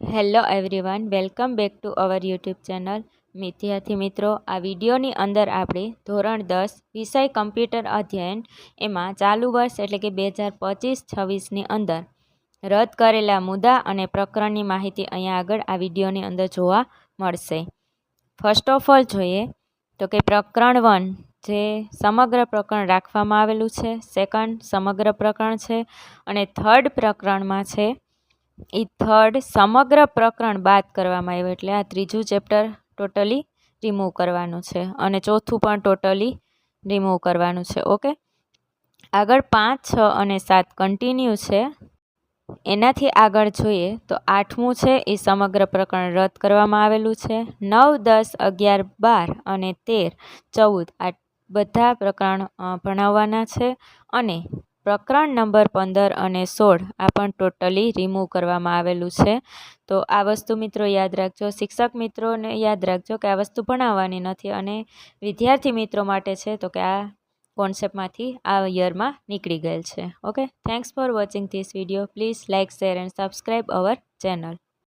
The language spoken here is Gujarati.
Hello everyone welcome back to our YouTube channel વિદ્યાર્થી મિત્રો, આ વિડીયોની અંદર આપણે ધોરણ દસ વિષય કમ્પ્યુટર અધ્યયન એમાં ચાલુ વર્ષ એટલે કે બે હજાર પચીસ છવ્વીસની અંદર રદ કરેલા મુદ્દા અને પ્રકરણની માહિતી અહીંયા આગળ આ વિડીયોની અંદર જોવા મળશે. ફર્સ્ટ ઓફ ઓલ જોઈએ તો કે પ્રકરણ વન જે સમગ્ર પ્રકરણ રાખવામાં આવેલું છે. સેકન્ડ સમગ્ર પ્રકરણ છે અને થર્ડ પ્રકરણમાં છે એ થર્ડ સમગ્ર પ્રકરણ બાદ કરવામાં આવ્યું. એટલે આ ત્રીજું ચેપ્ટર ટોટલી રિમૂવ કરવાનું છે. અને ચોથું પણ ટોટલી રિમૂવ કરવાનું છે. ઓકે આગળ પાંચ, છ અને સાત કન્ટિન્યુ છે. એનાથી આગળ જોઈએ તો આઠમું છે એ સમગ્ર પ્રકરણ રદ કરવામાં આવેલું છે. નવ, દસ, અગિયાર, બાર અને તેર, ચૌદ આ બધા પ્રકરણ ભણાવવાના છે. અને પ્રકરણ નંબર પંદર અને સોળ આ પણ ટોટલી રિમૂવ કરવામાં આવેલું છે. તો આ વસ્તુ મિત્રો યાદ રાખજો. શિક્ષક મિત્રોને યાદ રાખજો કે આ વસ્તુ ભણાવવાની નથી અને વિદ્યાર્થી મિત્રો માટે છે તો કે આ કોન્સેપ્ટમાંથી આ યરમાં નીકળી ગયેલ છે. Okay? Thanks for watching this video please like share and subscribe our channel